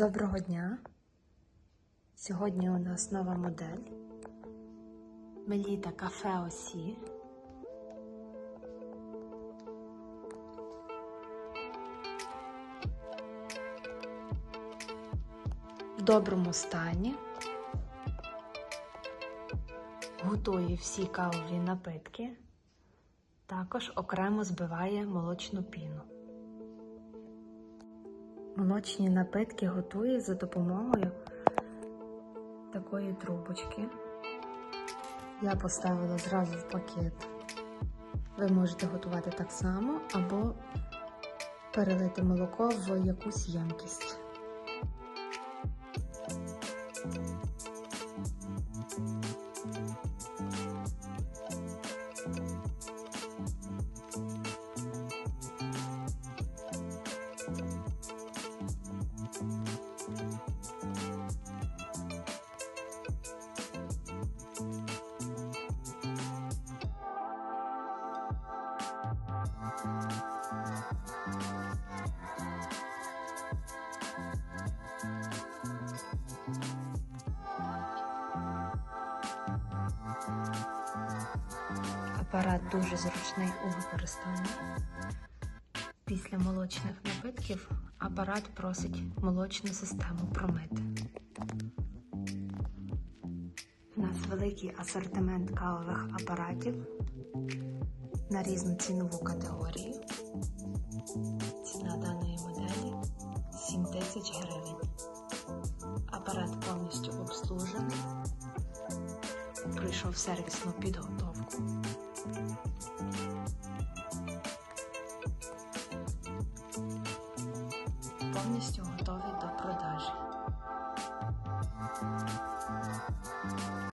Доброго дня! Сьогодні у нас нова модель Меліта Кафе Осі. В доброму стані. Готує всі кавові напитки. Також окремо збиває молочну піну. Молочні напитки готує за допомогою такої трубочки. Я поставила зразу в пакет. Ви можете готувати так само або перелити молоко в якусь ємкість. Апарат дуже зручний у використанні. Після молочних напитків апарат просить молочну систему промити. У нас великий асортимент кавових апаратів на різну цінову категорію. Ціна даної моделі 7 тисяч гривень. Апарат повністю обслужений. Пройшов сервісну підготовку. Готовий